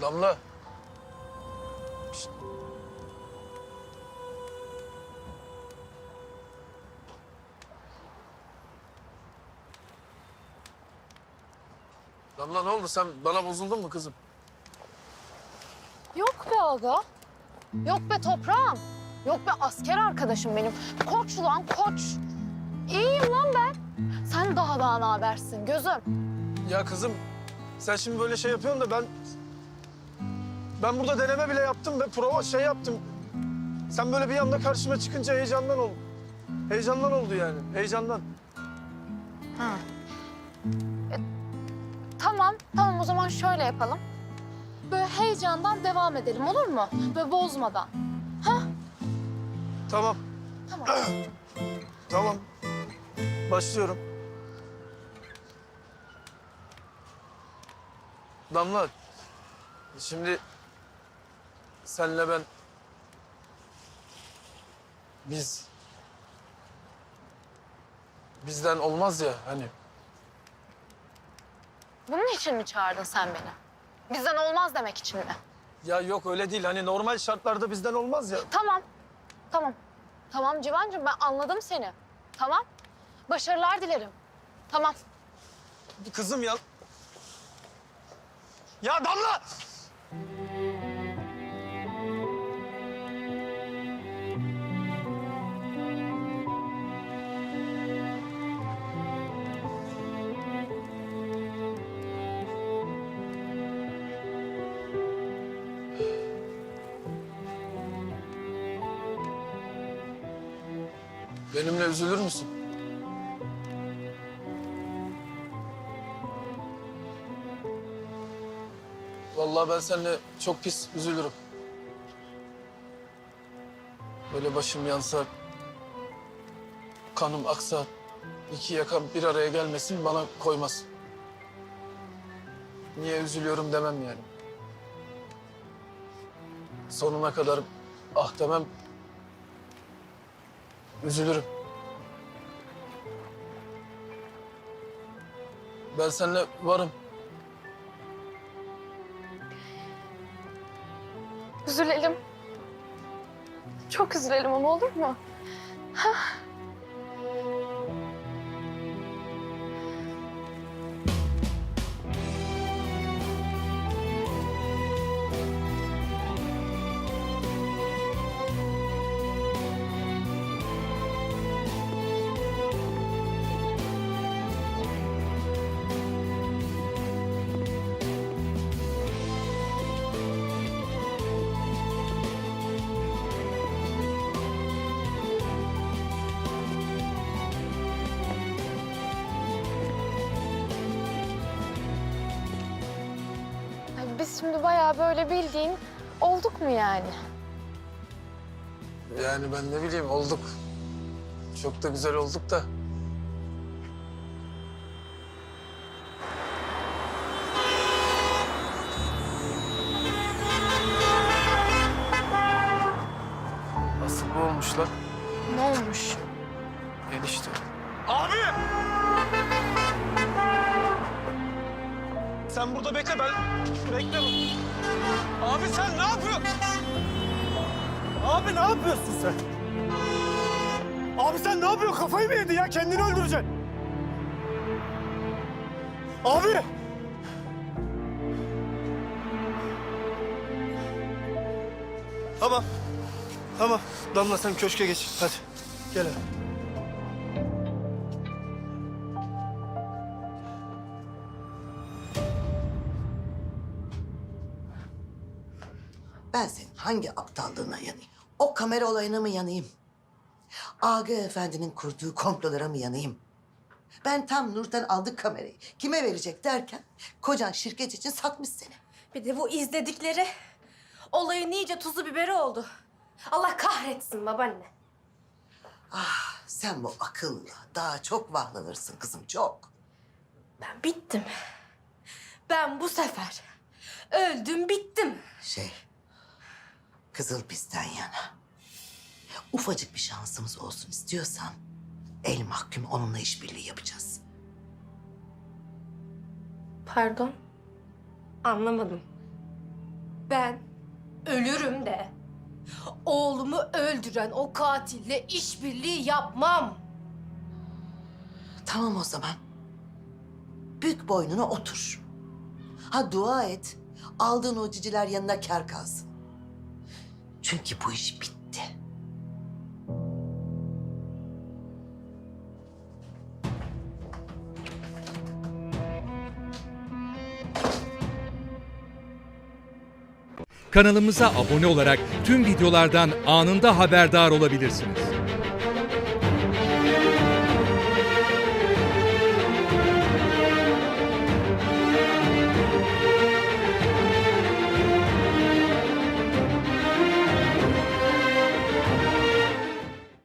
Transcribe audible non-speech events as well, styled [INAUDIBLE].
Damla. Şşt. Damla ne oldu? Sen bana bozuldun mu kızım? Yok be aga. Yok be toprağım. Yok be asker arkadaşım benim. Koç lan koç. İyiyim lan ben. Sen daha daha ne habersin gözüm? Ya kızım sen şimdi böyle şey yapıyorsun da ben... Ben burada deneme bile yaptım ve prova şey yaptım. Sen böyle bir anda karşıma çıkınca heyecandan oldu. Heyecandan oldu yani, heyecandan. Ha. E, tamam, tamam o zaman şöyle yapalım. Böyle heyecandan devam edelim olur mu? Böyle bozmadan. Tamam, Tamam. [CLEARS THROAT] tamam. Başlıyorum. Damla, şimdi senle ben... Biz... Bizden olmaz ya hani. Bunun için mi çağırdın sen beni? Bizden olmaz demek için mi? Ya yok öyle değil. Hani normal şartlarda bizden olmaz ya. Tamam, tamam. Tamam Civan'cığım ben anladım seni. Tamam. Başarılar dilerim. Tamam. Kızım ya. Ya Damla! Benimle üzülür müsün? Vallahi ben seninle çok pis üzülürüm. Böyle başım yansa, kanım aksa, iki yakam bir araya gelmesin bana koymaz. Niye üzülüyorum demem yani. Sonuna kadar ah demem, üzülürüm. Ben seninle varım. Üzülelim. Çok üzülelim ama olur mu? Yani şimdi bayağı böyle bildiğin olduk mu yani? Yani ben ne bileyim olduk. Çok da güzel olduk da. Nasıl bu olmuş lan? Ne olmuş? Enişte. Abi! Sen burada bekle ben. Bekle. Abi sen ne yapıyorsun? Abi ne yapıyorsun sen? Abi sen ne yapıyorsun? Kafayı mı yedin ya? Kendini öldüreceksin. Abi! Tamam. Tamam. Damla sen köşke geç. Hadi. Gel hadi. Ben senin hangi aptallığına yanayım? O kamera olayına mı yanayım? Aga Efendi'nin kurduğu komplolara mı yanayım? Ben tam Nurten aldık kamerayı. Kime verecek derken kocan şirket için satmış seni. Bir de bu izledikleri olayın iyice tuzu biberi oldu. Allah kahretsin babaanne. Sen bu akılla daha çok vahlanırsın kızım çok. Ben bittim. Ben bu sefer öldüm bittim. Şey, Kızıl bizden yana. Ufacık bir şansımız olsun istiyorsan el mahkum onunla işbirliği yapacağız. Pardon. Anlamadım. Ben ölürüm de oğlumu öldüren o katille işbirliği yapmam. Tamam o zaman. Bük boynuna otur. Ha dua et. Aldığın o ciciler yanına kar kalsın. Çünkü bu iş bitti. Kanalımıza abone olarak tüm videolardan anında haberdar olabilirsiniz.